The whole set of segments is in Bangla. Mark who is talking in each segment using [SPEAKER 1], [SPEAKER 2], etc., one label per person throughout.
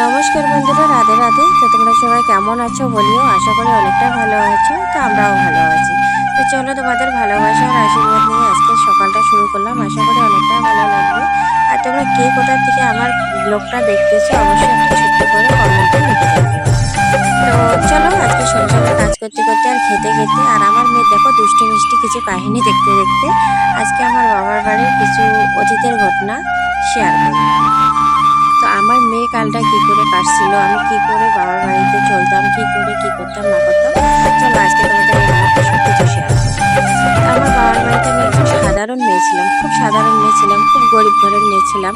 [SPEAKER 1] নমস্কার বন্ধুরা, রাধে রাধে। তো তোমরা সবাই কেমন আছো বলিও আশা করি অনেকটা ভালো আছো, তো আমরাও ভালো আছি। তো চলো তোমাদের ভালোবাসা আর আশীর্বাদ নিয়ে আজকে সকালটা শুরু করলাম। আশা করি অনেকটা ভালো লাগবে। আর তোমরা কে কোথা থেকে আমার ব্লগটা দেখতেছো, অবশ্যই একটা ছোট্ট করে কমেন্টে লিখে তো চলো আজকে সংসারে কাজ করতে করতে আর খেতে খেতে, আর আমার মেয়ে দেখো দুষ্টি মিষ্টি কিছু কাহিনী দেখতে দেখতে আজকে আমার বাবার বাড়ির কিছু অতীতের ঘটনা শেয়ার করি আমার মেয়ে কালটা কি করে কাটছিল? আমি কি করে বাবার বাড়িতে চলতাম? কি করে, কি করতাম, না করতাম? চলো, আজকে আমার বাবার বাড়িতে আমি একজন সাধারণ মেয়ে ছিলাম, খুব সাধারণ মেয়ে ছিলাম, খুব গরিব ঘরের মেয়ে ছিলাম।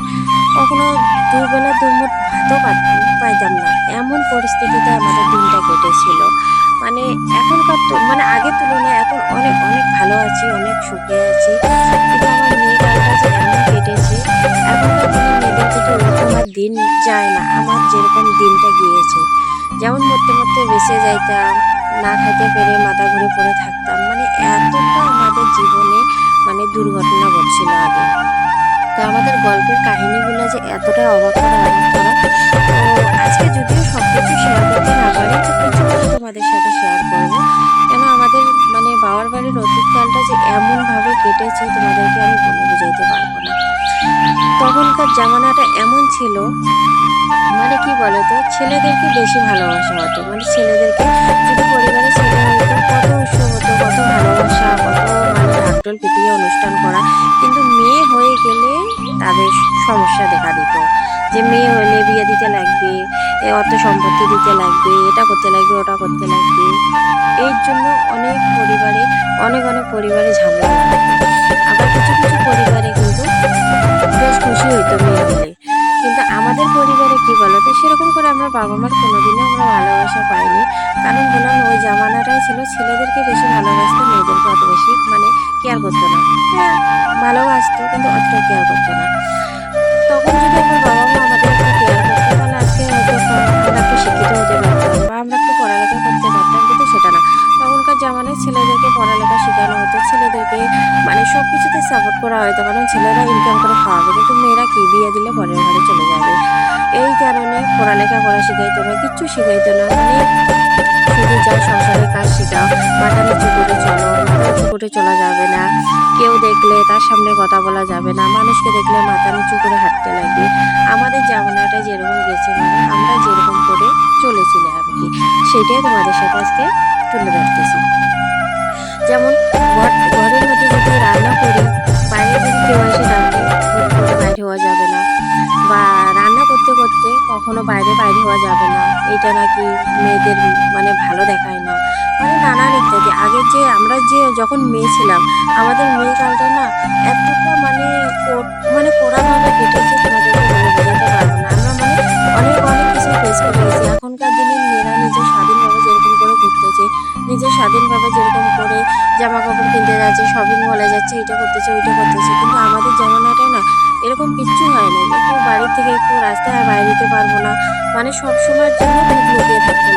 [SPEAKER 1] কখনো দুবেলা দুমুট ভাতও পাইতাম না। এমন পরিস্থিতিতে আমাদের দিনটা কেটেছিল। মানে এখনকার মানে আগের তুলনায় এখন অনেক অনেক ভালো আছি, অনেক সুখে আছি। কিন্তু আমার দিন যায় না আমার যেরকম দিনটা গিয়েছে। যেমন মরতে মরতে বেঁচে যাইতাম, না খাইতে পেরে মাথা ঘুরে পড়ে থাকতাম মানে এতটা আমাদের জীবনে মানে দুর্ঘটনা ঘটছিল আগে। তো আমাদের গল্পের কাহিনীগুলো যে এতটা অবাক করা অবাক করা তো আজকে যদিও সব কিছু শেয়ার করতে না পারি, তো কিছু কিছু তোমাদের সাথে শেয়ার করব। কেন আমাদের মানে বাবার বাড়ির অতীতকালটা যে এমনভাবে কেটেছে, তোমাদেরকে আমি বলে বুঝাইতে পারব না। তখনকার জামানাটা এমন ছিল মানে কি বলতো, ছেলেদেরকে বেশি ভালোবাসা হতো। মানে ছেলেদেরকে যদি পরিবারে ছেলে হতো, কত উৎসব হতো, কত ভালোবাসা, কত মানে ঢাকঢোল পিটিয়ে অনুষ্ঠান করা। কিন্তু মেয়ে হয়ে গেলে তাদের সমস্যা দেখা দিত। যে মেয়ে হলে বিয়ে দিতে লাগবে অর্থ সম্পত্তি দিতে লাগবে, এটা করতে লাগবে, ওটা করতে লাগবে। এর জন্য অনেক পরিবারে, অনেক অনেক পরিবারে ঝামেলা আবার কিছু কিছু পরিবারে খুশি হইতো মেয়ে হলে কিন্তু আমাদের পরিবারে কি বলতো, সেরকম করে আমরা বাবা মার কোনোদিনও আমরা ভালোবাসা পাইনি। কারণ বললাম, ওই জামানাটাই ছিল ছেলেদেরকে বেশি ভালোবাসতো, মেয়েদেরকে অত বেশি মানে কেয়ার করতো না। হ্যাঁ ভালোবাসতো, কিন্তু অতটা কেয়ার করতো না। তখন যদি আমার বাবা মা আমাদের কেয়ার করতো, তাহলে আজকে হয়তো আমরা একটু শিক্ষিত হতে পারতাম বা আমরা একটু পড়ালেখা করতে পারতাম, কিন্তু সেটা না। তখনকার জামানায় ছেলেদেরকে পড়ালেখা শেখানো হতো, ছেলেদেরকে মানে সব কিছুতে সাপোর্ট করা হয়তো কারণ ছেলেরা ইনকাম করে খাওয়াবে, কিন্তু মেয়েরা কি বিয়ে দিলে পরের ঘরে চলে যাবে? এই কারণে পড়ালেখা করা শিখাইতো না কিচ্ছু শিখাইতো না মানে শুধু যাও সংসারের কাজ শেখাও মাথা নিচু করে চলো মাথা নিচু করে চলা যাবে না, কেউ দেখলে তার সামনে কথা বলা যাবে না, মানুষকে দেখলে মাথা নিচু করে হাঁটতে লাগবে। আমাদের জামানাটা যেরকম গেছে মানে আমরা যেরকম করে চলেছিলাম আর কি, সেটাই তোমাদের সাথে আজকে তুলে ধরতেছি। যেমন ঘরের মধ্যে কখনো বাইরে হওয়া যাবে না। এটা নাকি মেয়েদের মানে ভালো দেখায় না। মানে নানান ইত্যাদি আগে যে আমরা যে যখন মেয়ে ছিলাম, আমাদের মেয়ে কালটা না এতটা মানে মানে কড়াভাবে কেটেছে তোমাদেরকে শপিং মলে যাচ্ছে এটা করতেছে, ওইটা করতেছে। কিন্তু আমাদের জামানাটায় না, এরকম কিচ্ছু হয় না। একটু বাড়ি থেকে একটু রাস্তায় বাইরে যেতে পারব না। মানে সব সময়ের জন্য লুকিয়ে থাকতে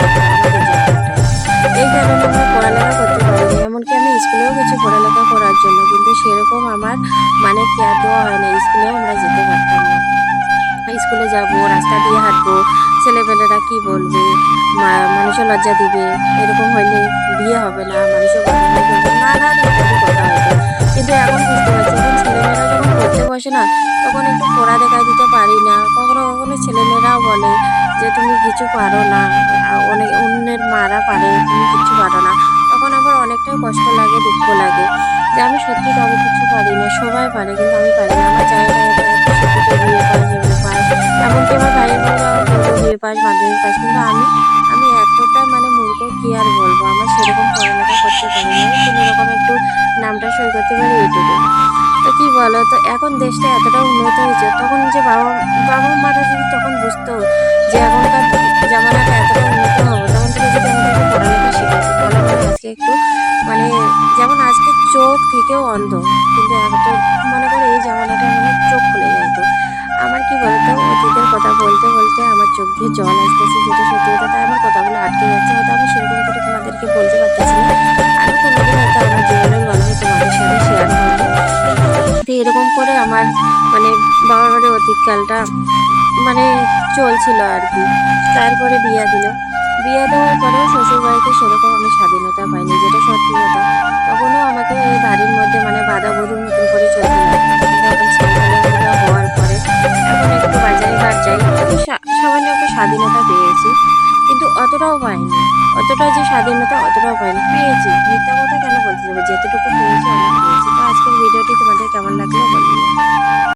[SPEAKER 1] এই কারণে আমরা পড়ালেখা করতে পারিনি এমনকি আমি স্কুলেও গেছি পড়ালেখা করার জন্য। কিন্তু সেরকম আমার মানে কেয়ার দেওয়া হয় না। স্কুলেও আমরা যেতে পারতাম না। স্কুলে যাব, রাস্তা দিয়ে হাঁটবো, ছেলেপেলেরা কি বলবে, মা- মানুষও লজ্জা দিবে, এরকম হইলে বিয়ে হবে না মানুষও বদনাম করবে। কিন্তু এখন বুঝতে পারছি এখন ছেলেমেয়েরা যখন পড়তে বসে না, তখন একটু পড়া দেখা দিতে পারি না। কখনো কখনো ছেলেমেয়েরাও বলে যে, তুমি কিছু পারো না। অনেক অন্যের মারা পারে, তুমি কিছু পারো না। তখন আমার অনেকটাই কষ্ট লাগে, দুঃখ লাগে যে, আমি সত্যি তবে কিছু পারি না। সবাই পারে, কিন্তু আমি পারি না। আমার শিক্ষিত বিয়ে মাধ্যমিক পাস। কিন্তু আমি আমি এতটা মানে মূর্খ, কি আর বলব? আমার সেরকম পড়ালেখা করতে পারি না। কোনো রকম একটু নামটা সই করতে পারি কি বলো? তো এখন দেশটা এতটা উন্নত হয়েছে, তখন যে বাবা বাবা মারা যদি তখন বুঝতো যে এখনকার জামানাটা এতটা উন্নত হবে, তখন থেকে যদি আমাদেরকে পড়ালেখা শিখাতো আজকে একটু মানে যেমন আজকে চোখ থেকেও অন্ধ, কিন্তু এত মনে করো এই জামানাটা মানে চোখ খুলে যেত আমার কি বলতো, অতীতের কথা বলতে বলতে আমার চোখ দিয়ে জল আসতেছে, যেটা সত্যি কথা, তাই আমার কথাগুলো আটকে যাচ্ছে, হয়তো আমি সেরকম করে তোমাদেরকে বলতে পারতেছি না। আরও কোনোদিন হয়তো আমার জীবনের গল্প তোমাদের সাথে শেয়ার করব। তো এরকম করে আমার মানে বাবার বাড়ির অতীতকালটা মানে চলছিল আর কি। তারপরে বিয়ে দিল। বিয়ে দেওয়ার পরেও শ্বশুরবাড়িতে সেরকম আমি স্বাধীনতা পাইনি, যেটা সত্যি কথা। তখনও আমাকে বাড়ির মধ্যে মানে বাধা বধুর মতন করে চলতে হওয়ার পরে এখন একটু বাজারে ঘাট যাই সামান্য স্বাধীনতা পেয়েছি। কিন্তু অতটাও পাইনি। অতটা যে স্বাধীনতা অতটাও পাইনি পেয়েছি। মিথ্যা কথা কেন বলতে যাবে? যেতটুকু পেয়েছি, অনেক পেয়েছি। তো আজকের ভিডিওটি তোমাদের কেমন লাগল বলিও